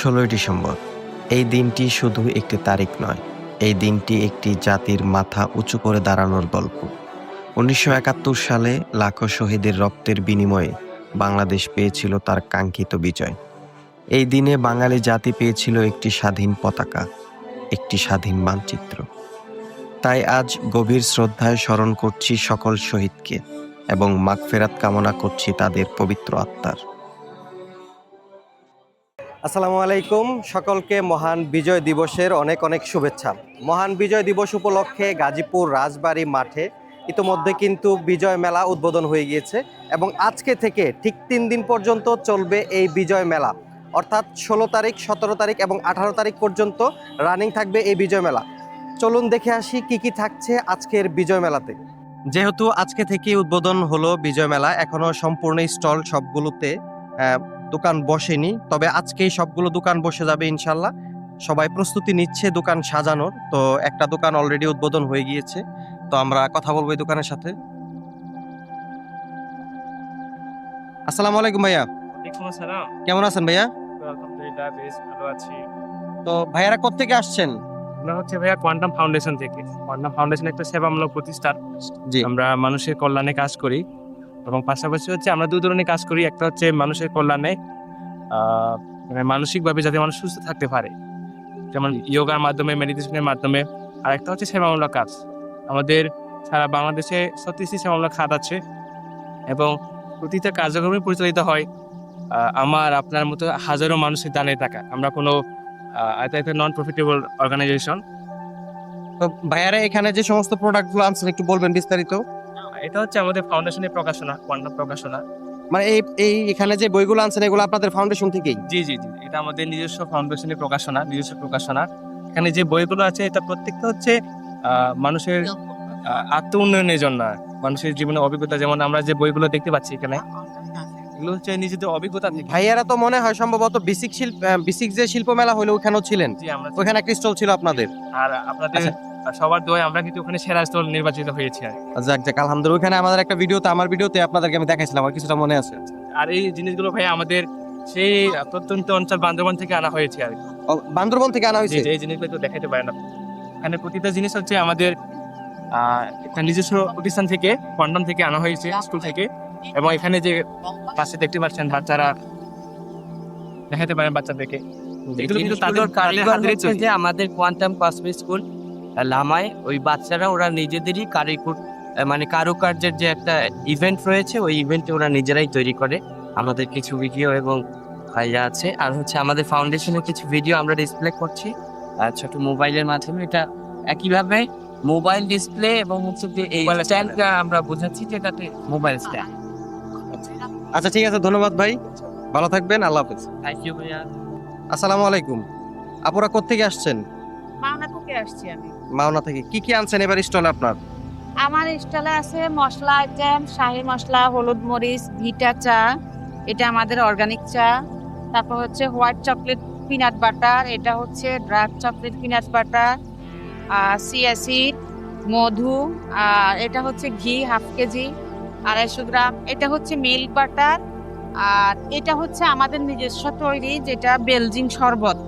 ষোলোই ডিসেম্বর। এই দিনটি শুধু একটি তারিখ নয়, এই দিনটি একটি জাতির মাথা উঁচু করে দাঁড়ানোর গল্প। উনিশশো একাত্তর সালে লাখো শহীদের রক্তের বিনিময়ে বাংলাদেশ পেয়েছিল তার কাঙ্ক্ষিত বিজয়। এই দিনে বাঙালি জাতি পেয়েছিল একটি স্বাধীন পতাকা, একটি স্বাধীন মানচিত্র। তাই আজ গভীর শ্রদ্ধায় স্মরণ করছি সকল শহীদকে এবং মাগফেরাত কামনা করছি তাদের পবিত্র আত্মার। আসসালামু আলাইকুম। সকলকে মহান বিজয় দিবসের অনেক অনেক শুভেচ্ছা। মহান বিজয় দিবস উপলক্ষে গাজীপুর রাজবাড়ী মাঠে ইতোমধ্যে কিন্তু বিজয় মেলা উদ্বোধন হয়ে গিয়েছে এবং আজকে থেকে ঠিক তিন দিন পর্যন্ত চলবে এই বিজয় মেলা। অর্থাৎ ষোলো তারিখ, সতেরো তারিখ এবং আঠারো তারিখ পর্যন্ত রানিং থাকবে এই বিজয় মেলা। চলুন দেখে আসি কি কি থাকছে আজকের বিজয় মেলাতে। যেহেতু আজকে থেকে উদ্বোধন হলো বিজয় মেলা, এখনও সম্পূর্ণ স্টল সবগুলোতে দোকান বসেনি তবে আজকেই সবগুলো দোকান বসে যাবে ইনশাল্লাহ। সবাই প্রস্তুতি নিচ্ছে দোকান সাজানোর তো একটা দোকান অলরেডি উদ্বোধন হয়ে গিয়েছে তো আমরা কথা বলব এই দোকানের সাথে। আসসালামু আলাইকুম ভাইয়া। কেমন আছেন ভাইয়া? তো ভাইয়ারা কোত্থেকে আসছেন? আমরা হচ্ছে ভাইয়া কোয়ান্টাম ফাউন্ডেশন থেকে। কোয়ান্টাম ফাউন্ডেশন একটা সেবামূলক প্রতিষ্ঠান। আমরা মানুষের কল্যাণে কাজ করি। এবং পাশাপাশি হচ্ছে আমরা দু ধরনের কাজ করি। একটা হচ্ছে মানুষের কল্যাণে মানে মানসিকভাবে যাতে মানুষ সুস্থ থাকতে পারে। যেমন যোগার মাধ্যমে মেডিটেশনের মাধ্যমে। আর একটা হচ্ছে সেবামূলক কাজ। আমাদের সারা বাংলাদেশে ছত্রিশটি সেবামূলক খাত আছে এবং প্রতিটা কার্যক্রমে পরিচালিত হয় আমার, আপনার মতো হাজারো মানুষের দানের টাকা আমরা কোনো নন প্রফিটেবল অর্গানাইজেশন তো ভাইয়ারা এখানে যে সমস্ত প্রোডাক্টগুলো আনছেন, একটু বলবেন বিস্তারিত? এটা হচ্ছে আমাদের ফাউন্ডেশনের প্রকাশনা কোয়ান্টাম প্রকাশনা। মানে এই এই এখানে যে বইগুলো আনছেন এগুলো আপনাদের ফাউন্ডেশন থেকেই? জি জি জি এটা আমাদের নিজস্ব ফাউন্ডেশনের প্রকাশনা নিজস্ব প্রকাশনা। এখানে যে বইগুলো আছে এটা প্রত্যেকটা হচ্ছে মানুষের আত্ম উন্নয়নের জন্য মানুষের জীবনে অভিজ্ঞতা। যেমন আমরা যে বইগুলো দেখতে পাচ্ছি এখানে এগুলো হচ্ছে নিজেদের অভিজ্ঞতা থেকে। ভাইয়ারা তো মনে হয় সম্ভবত বিসিক শিল্প বিসিক যে শিল্প মেলা হলো ওখানেও ছিলেন। ওখানে একটা স্টল ছিল আপনাদের। আর আপনাদের আচ্ছা। সবার দোয়ায় আমরা কিন্তু ওখানে সেরা স্থল নির্বাচিত হয়েছি আর। যাক যাক আলহামদুলিল্লাহ ওখানে আমাদের একটা ভিডিওতে আমার ভিডিওতে আপনাদেরকে আমি দেখাইছিলাম আমার কিছুটা মনে আছে। আর এই জিনিসগুলো ভাই আমাদের সেই প্রত্যন্ত অঞ্চল বান্দরবান থেকে আনা হয়েছে আর কি। বান্দরবন থেকে আনা হয়েছে? এই জিনিসগুলো তো দেখাতে পারে না এখানে প্রতিটা জিনিস হচ্ছে আমাদের একটা নিজস্ব প্রতিষ্ঠান থেকে কোয়ান্টাম থেকে আনা হয়েছে স্কুল থেকে। এবং এখানে যে পাশে দেখতে পাচ্ছেন বাচ্চারা দেখাতে পারেন বাচ্চাদেরকে। এগুলো কিন্তু তাদের জিনিসগুলোর তাদের কারিগর হচ্ছে যে আমাদের কোয়ান্টাম কসমিক স্কুল। লামায় ওই বাচ্চারা ওরা নিজেদেরই কারিকুর মানে কারুকার্যের যে একটা ইভেন্ট রয়েছে ওই ইভেন্টে ওরা নিজেরাই তৈরি করে। আমাদের কিছু ভিডিও এবং ইয়ে আছে। আর হচ্ছে আমাদের ফাউন্ডেশনের কিছু ভিডিও আমরা ডিসপ্লে করছি। আর ছোট মোবাইলের মাধ্যমে এটা একইভাবে মোবাইল ডিসপ্লে এবং হচ্ছে যে এই স্ট্যান্ডটা আমরা বোঝাচ্ছি যে এটাতে মোবাইল স্ট্যান্ড আচ্ছা ঠিক আছে ধন্যবাদ ভাই। ভালো থাকবেন আল্লাহ হাফেজ। থ্যাংক ইউ ভাইয়া। আসসালামু আলাইকুম। আপুরা কোত্থেকে আসছেন? মাওনা থেকে আসছি আমি। মাওনা থেকে কি কি আনছেন এবার স্টলে আপনার? আমার স্টলে আছে মশলা আইটেম, শাহি মশলা, হলুদ মরিচ, ভিটা চা, এটা আমাদের অর্গানিক চা, তারপর হচ্ছে হোয়াইট চকলেট পিনাট বাটার এটা হচ্ছে dark chocolate peanut butter chia seed মধু, আর এটা হচ্ছে ঘি হাফ কেজি আড়াইশো গ্রাম। এটা হচ্ছে মিল্ক বাটার আর এটা হচ্ছে আমাদের নিজস্ব তৈরি, যেটা বেলজিং শরবত।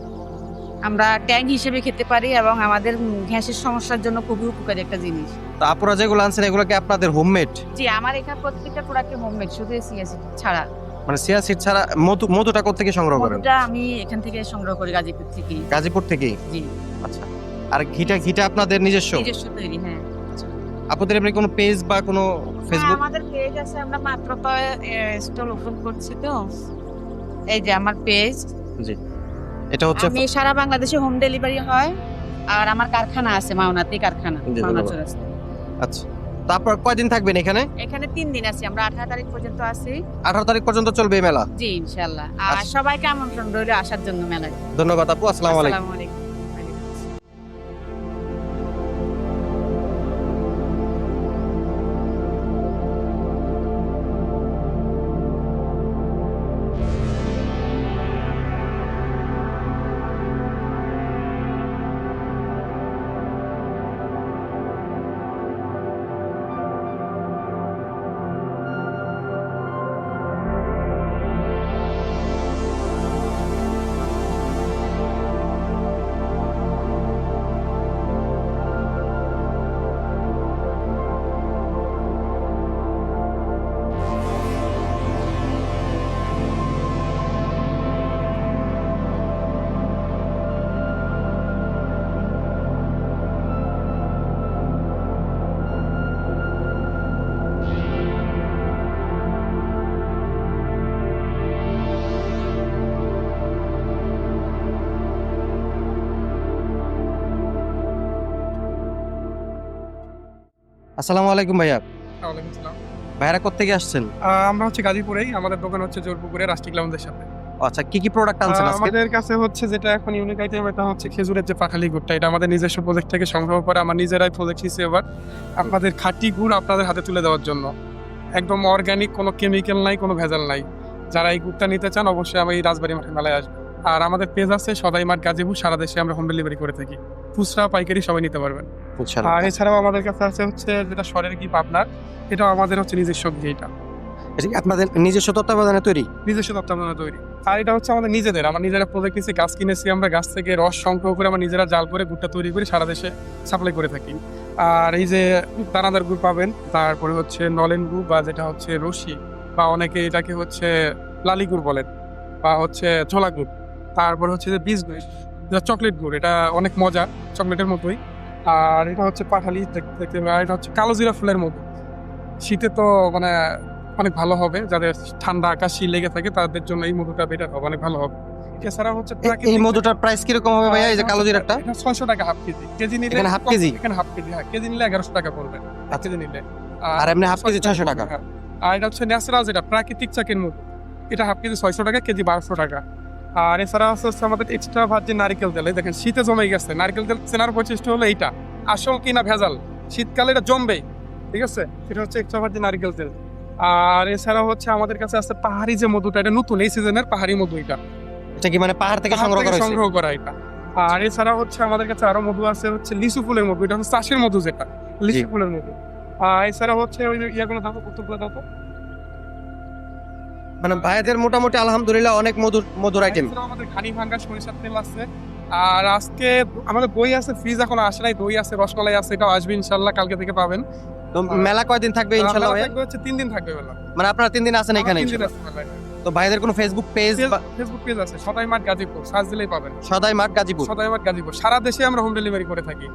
আমরা ট্যাং হিসেবে খেতে পারি এবং আমাদের গ্যাসের সমস্যার জন্য খুবই উপকারী একটা জিনিস। তো আপুরা যেগুলো আনছেন এগুলো কি আপনাদের হোমমেড জি আমার এখানে প্রত্যেকটা প্রোডাক্টে হোমমেড শুধু সিএসি ছাড়া। মানে সিয়া সিড ছাড়া মধু মধুটা কোথেকে সংগ্রহ করেন? মধুটা আমি এখান থেকে সংগ্রহ করি গাজীপুর থেকে। গাজীপুর থেকে জি। আচ্ছা। আর ঘিটা ঘিটা আপনাদের নিজস্ব? নিজস্ব তৈরি হ্যাঁ। আপনাদের এমনি কোনো পেজ বা কোনো ফেসবুক আমাদের পেজ আছে আমরা মাত্র তো স্টল ওপেন করছি তো। এই যে আমার পেজ এটা হচ্ছে আমি সারা বাংলাদেশে হোম ডেলিভারি হয় আর আমার কারখানা আছে মাওনাতি কারখানা আচ্ছা তারপর কয়দিন থাকবেন এখানে? এখানে তিন দিন আছি আমরা আঠারো তারিখ পর্যন্ত আছি। আঠারো তারিখ পর্যন্ত চলবে মেলা? জি ইনশাল্লাহ আর আচ্ছা। সবাইকে আমন্ত্রণ রইল আসার জন্য মেলায়। ধন্যবাদ আপু আসসালামু আলাইকুম। আসসালামু আলাইকুম ভাইয়া। ওয়ালাইকুম আসসালাম। ভাইয়ারা কোথেকে আসছেন? আমরা হচ্ছে গাজীপুরেই আমাদের দোকান হচ্ছে জোরপুকুরে রাষ্ট্রিক লাউন্ডের সাথে আচ্ছা কি কি প্রোডাক্ট আনছেন আজকে? আমাদের কাছে হচ্ছে যেটা এখন ইউনিক আইটেম এটা হচ্ছে খেজুরের যে পাখালি গুড়টা এটা আমাদের নিজস্ব প্রজেক্ট থেকে সংগ্রহ করে আমার নিজেরাই প্রজেক্ট হিসেবে এবার আপনাদের খাঁটি গুড় আপনাদের হাতে তুলে দেওয়ার জন্য। একদম অর্গানিক কোনো কেমিক্যাল নাই কোনো ভেজাল নাই। যারা এই গুড়টা নিতে চান অবশ্যই আমি এই রাজবাড়ি মাঠে মেলায় আসবে আর আমাদের পেজ আছে সদাই মাঠ গাজীপুর সারা দেশে আমরা হোম ডেলিভারি করে থাকি। খুচরা পাইকারি সবাই নিতে পারবেন। আর এছাড়াও আমাদের কাছে আছে হচ্ছে যেটা সরের কি পাবনার এটাও আমাদের হচ্ছে নিজস্ব এটা। এটা আপনাদের নিজস্ব তত্ত্বাবধানে তৈরি? নিজস্ব তত্ত্বাবধানে তৈরি। আর এটা হচ্ছে আমাদের নিজেদের আমরা নিজেরা প্রজেক্ট কিনছি গাছ কিনেছি আমরা গাছ থেকে রস সংগ্রহ করে আমরা নিজেরা জাল করে গুড়টা তৈরি করে সারা দেশে সাপ্লাই করে থাকি। আর এই যে দানাদার গুড় পাবেন তারপরে হচ্ছে নলেন গুড় বা যেটা হচ্ছে রশি বা অনেকে এটাকে হচ্ছে লালি গুড় বলেন বা হচ্ছে ছোলা গুড়। তারপর হচ্ছে যে বীজ গুড় যেটা চকলেট গুড় এটা অনেক মজা চকলেটের মতোই। আর এটা হচ্ছে পাঠালি দেখতে আর এটা হচ্ছে কালো জিরা ফুলের মতো। শীতে তো মানে অনেক ভালো হবে যাদের ঠান্ডা আকাশি লেগে থাকে তাদের জন্য এই মধুটা বেটার হবে অনেক ভালো হবে। এছাড়া হচ্ছে এই মধুটার প্রাইস কীরকম হবে ভাইয়া এই যে কালো জিরাটা? এটা ছয়শো টাকা হাফ কেজি। কেজি নিলে এখানে half কেজি? এখানে হাফ কেজি হ্যাঁ কেজি নিলে এগারোশো টাকা পড়বে। হাফ কেজি নিলে। আর এমনি half কেজি 600 টাকা? হ্যাঁ। আর এটা হচ্ছে ন্যাচারাল যেটা প্রাকৃতিক চাকের মধু এটা হাফ কেজি ছয়শো টাকা কেজি বারোশো টাকা। আর এছাড়া হচ্ছে আমাদের এক্সট্রা ভার্জিন নারকেল তেল। এই দেখেন শীতে জমে গেছে। নারকেল তেল চেনার বৈশিষ্ট্য হলো এইটা। আসল কিনা ভেজাল? শীতকালে এটা জমবেই ঠিক আছে? এটা হচ্ছে এক্সট্রা ভার্জিন নারকেল তেল। আর এছাড়া হচ্ছে আমাদের কাছে আছে পাহাড়ি যে মধুটা এটা নতুন এই সিজনের পাহাড়ি মধু এটা। এটা কি মানে পাহাড় থেকে সংগ্রহ করা সংগ্রহ করা এটা। আর এছাড়া হচ্ছে আমাদের কাছে আরও মধু আছে হচ্ছে লিচু ফুলের মধু। এটা হচ্ছে চাষের মধু যেটা লিচু ফুলের মধু। আর এছাড়া হচ্ছে ওই ইয়াগুলো দাও কতগুলো দাও তো। মানে ভাইয়াদের মোটামুটি আলহামদুলিল্লাহ অনেক মধুর মধুর আইটেম আমাদের ঘানি ভাঙ্গা সরিষার তেল আছে। আর আজকে আমাদের দই আছে ফ্রিজ এখন আসে নাই দই আছে রসমালাই আছে এটাও আসবে ইনশাল্লাহ কালকে থেকে পাবেন। তো মেলা কয়দিন থাকবে ইনশাআল্লাহ থাকবে হচ্ছে তিন দিন থাকবে মেলা। মানে আপনারা তিন দিন আছেন এখানে। তো ভাইদের কোনো ফেসবুক পেজ ফেসবুক পেজ আছে সদাই মাঠ গাজীপুর সার্চ দিলেই পাবেন। সদাই মাঠ গাজীপুর। সদাই মাঠ গাজীপুর। সারা দেশে আমরা হোম ডেলিভারি করে থাকি।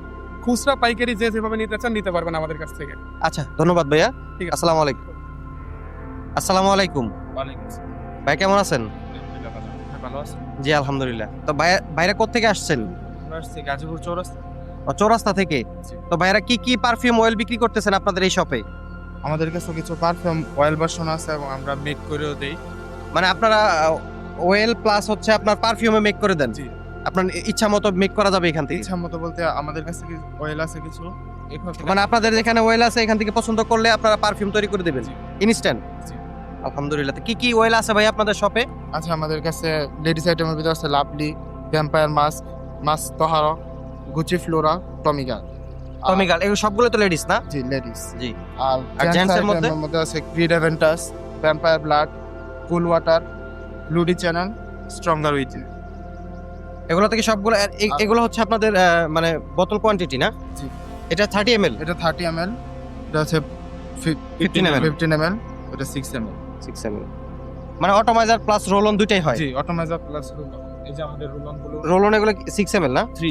খুচরা পাইকারি যে যেভাবে নিতে চান নিতে পারবেন আমাদের কাছ থেকে। আচ্ছা ধন্যবাদ ভাইয়া। ঠিক আছে। আসসালামু আলাইকুম। আসসালামু আলাইকুম। ভাই কেমন আছেন? জি আলহামদুলিল্লাহ। তো ভাই ভাইরা কোথেকে আসছেন? গাজীপুর চৌরাস্তা। ও, চৌরাস্তা থেকে? তো ভাইরা কি কি পারফিউম অয়েল বিক্রি করতেছেন আপনাদের এই শপে আমাদের কাছে কিছু পারফিউম অয়েল ভার্সন আছে এবং আমরা মেক করেও দেই। মানে আপনারা অয়েল প্লাস হচ্ছে আপনার পারফিউমে মেক করে দেন? জি। আপনার ইচ্ছা মতো মেক করা যাবে এখান থেকে? ইচ্ছা মতো বলতে আমাদের কাছে অয়েল আছে কিছু? মানে আপনাদের যেখানে অয়েল আছে এখান থেকে পছন্দ করলে আপনারা পারফিউম তৈরি করে দেবেন। ইনস্ট্যান্ট জি। আলহামদুলিল্লাহ। কি কি অয়েল আছে ভাই আপনাদের শপে আছে আমাদের কাছে লেডিস আইটেমের ভিতরে আছে লাভলি ভ্যাম্পায়ার মাস্ক মাস্ক তহার গুচি ফ্লোরা টমিকা টমিকাল এগুলো সবগুলো তো লেডিস না? জি লেডিস জি। আর জেন্টস এর মধ্যে? মধ্যে আছে Creed Aventus vampire blood cool water bleu de Chanel stronger with এগুলো থেকে সবগুলো এগুলো হচ্ছে আপনাদের মানে বোতল কোয়ান্টিটি না? জি। এটা থার্টি এম এল এটা থার্টি এম এল এটা আছে 15 ml ফিফটিন এম এল এটা six M L six L মানে অটোমাইজার প্লাস রোল অন দুইটাই হয়। জি অটোমাইজার প্লাস রুলন এই যে আমাদের রুলনগুলো। রোল অন এগুলো সিক্স এম এল না? Three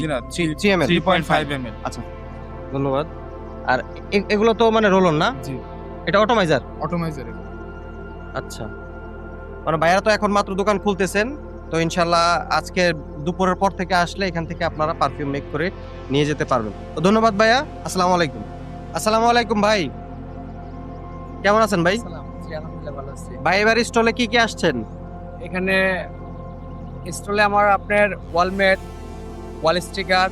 three M L three point five M L ধন্যবাদ। আর এগুলো তো মানে রোল অন না? জি। এটা অটোমাইজার? অটোমাইজার। আচ্ছা। মানে ভাইয়ারা তো এখন মাত্র দোকান খুলতেছেন। তো ইনশাল্লাহ আজকে দুপুরের পর থেকে আসলে এখান থেকে আপনারা পারফিউম মেক করে নিয়ে যেতে পারবেন। তো ধন্যবাদ ভাইয়া। আসসালামু আলাইকুম। আসসালামু আলাইকুম ভাই। কেমন আছেন ভাই? আলহামদুলিল্লাহ ভালো আছি। ভাই এবার স্টলে কি কি আসছেন? এখানে স্টলে আমার আপনার ওয়ালমেট ওয়াল স্টিকার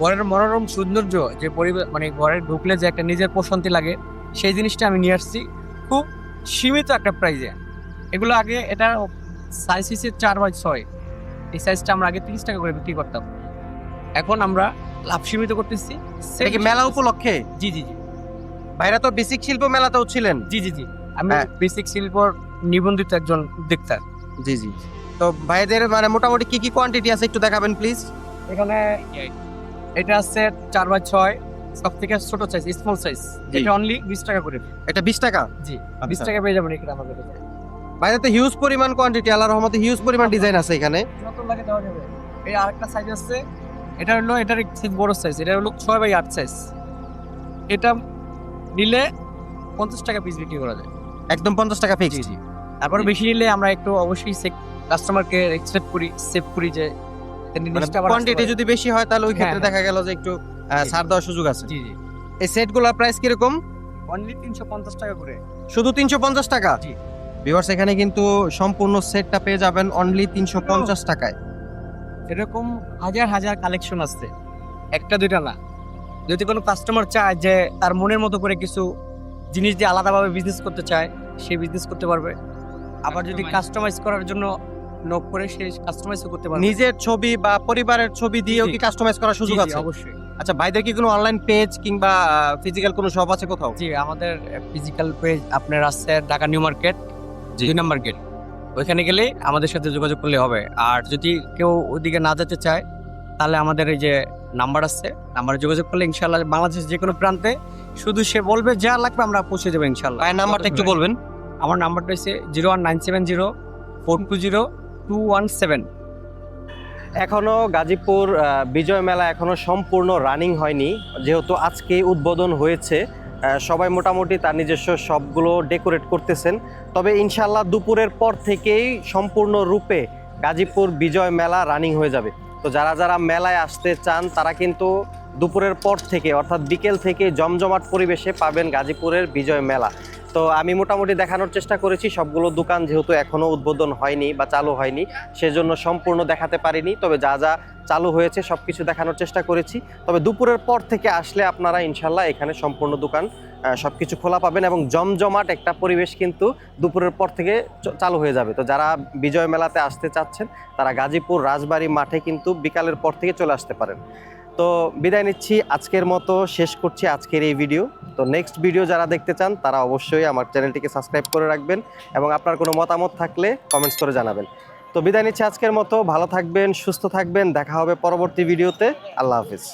ঘরের মনোরম সৌন্দর্য যে পরিবেশ মানে ঘরে ঢুকলে যে একটা নিজের প্রশান্তি লাগে সেই জিনিসটা আমি নিয়ে আসছি। খুব সীমিত একটা প্রাইজে। এগুলো আগে এটা সাইজ হিসেবে চার বাই ছয়। এই সাইজটা আমরা আগে তিরিশ টাকা করে বিক্রি করতাম। এখন আমরা লাভ সীমিত করতেছি। মেলা উপলক্ষে? জি জি জি। ভাইরা তো বেসিক শিল্প মেলাতেও ছিলেন। জি জি জি। আমি হ্যাঁ। বেসিক শিল্পর নিবন্ধিত একজন উদ্যোক্তা জি জি তো ভাইদের মানে মোটামুটি কি কি কোয়ান্টিটি আছে একটু দেখাবেন প্লিজ এখানে এটা আছে চার বাই ছয় সব থেকে ছোট সাইজ স্মল সাইজ। এটা অনলি বিশ টাকা করে। এটা বিশ টাকা? জি বিশ টাকা পেয়ে যাবেন এখানে আমাদের কাছে। বাইরে তো হিউজ পরিমাণ কোয়ান্টিটি আল্লাহ রহমতে হিউজ পরিমাণ ডিজাইন আছে এখানে। যত লাগে দেওয়া যাবে। এই আরেকটা সাইজ আছে। এটা হলো এটার একটু বড় সাইজ এটা হলো ছয় বাই আট সাইজ এটা নিলে পঞ্চাশ টাকা পিস বিক্রি করা যায়। একদম পঞ্চাশ টাকা ফিক্স তারপর বেশি নিলে আমরা একটু অবশ্যই কাস্টমারকে এক্সপেক্ট করি সেভ করি যে মানে কোয়ান্টিটি যদি বেশি হয় তাহলে ওই ক্ষেত্রে হ্যাঁ, দেখা গেল যে একটু ছাড় দেওয়ার সুযোগ আছে। জি জি। এই সেটগুলোর প্রাইস কীরকম? অনলি তিনশো পঞ্চাশ টাকা করে। শুধু তিনশো পঞ্চাশ টাকা? জি। ভিউয়ার্স এখানে কিন্তু সম্পূর্ণ সেটটা পেয়ে যাবেন অনলি তিনশো পঞ্চাশ টাকায়। এরকম হাজার হাজার কালেকশন আছে। একটা দুইটা না। যদি কোনো কাস্টমার চায় যে তার মনের মতো করে কিছু জিনিস দিয়ে আলাদাভাবে বিজনেস করতে চায় সে বিজনেস করতে পারবে। আবার যদি কাস্টমাইজ করার জন্য নক করে সে কাস্টমাইজও করতে পারবে। নিজের ছবি বা পরিবারের ছবি দিয়েও। কি কাস্টমাইজ করার সুযোগ আছে? অবশ্যই। আচ্ছা ভাইদের কি কোনো অনলাইন পেজ কিংবা ফিজিক্যাল কোনো শপ আছে কোথাও? জি আমাদের ফিজিক্যাল পেজ আপনার আছে ঢাকা নিউ মার্কেট দুই নাম্বার গেট ওইখানে গেলে আমাদের সাথে যোগাযোগ করলে হবে। আর যদি কেউ ওইদিকে না যেতে চায় তাহলে আমাদের এই যে নাম্বার আছে নাম্বারে যোগাযোগ করলে ইনশাল্লাহ বাংলাদেশের যে কোনো প্রান্তে শুধু সে বলবে যা লাগবে আমরা পৌঁছে দেবো ইনশাল্লাহ নাম্বারটা একটু বলবেন। আমার নাম্বারটা হচ্ছে zero one nine seven zero four two zero two one seven. এখনও গাজীপুর বিজয় মেলা এখনও সম্পূর্ণ রানিং হয়নি। যেহেতু আজকে উদ্বোধন হয়েছে সবাই মোটামুটি তার নিজস্ব সবগুলো ডেকোরেট করতেছেন। তবে ইনশাল্লাহ দুপুরের পর থেকেই সম্পূর্ণ রূপে গাজীপুর বিজয় মেলা রানিং হয়ে যাবে। তো যারা যারা মেলায় আসতে চান, তারা কিন্তু দুপুরের পর থেকে, অর্থাৎ বিকেল থেকে জমজমাট পরিবেশে পাবেন গাজীপুরের বিজয় মেলা। তো আমি মোটামুটি দেখানোর চেষ্টা করেছি, সবগুলো দোকান যেহেতু এখনও উদ্বোধন হয়নি বা চালু হয়নি, সেজন্য সম্পূর্ণ দেখাতে পারিনি, তবে যা যা চালু হয়েছে সব কিছু দেখানোর চেষ্টা করেছি। তবে দুপুরের পর থেকে আসলে আপনারা ইনশাল্লাহ এখানে সম্পূর্ণ দোকান সব কিছু খোলা পাবেন এবং জমজমাট একটা পরিবেশ কিন্তু দুপুরের পর থেকে চালু হয়ে যাবে। তো যারা বিজয় মেলাতে আসতে চাচ্ছেন, তারা গাজীপুর, রাজবাড়ি মাঠে কিন্তু বিকালের পর থেকে চলে আসতে পারেন। তো বিদায় নিচ্ছি। আজকের মতো শেষ করছি আজকের এই ভিডিও তো নেক্সট ভিডিও যারা দেখতে চান, তারা অবশ্যই আমার চ্যানেলটিকে সাবস্ক্রাইব করে রাখবেন এবং আপনার কোনো মতামত থাকলে কমেন্টস করে জানাবেন। তো বিদায় নিচ্ছি আজকের মতো। ভালো থাকবেন, সুস্থ থাকবেন। দেখা হবে পরবর্তী ভিডিওতে আল্লাহ হাফিজ।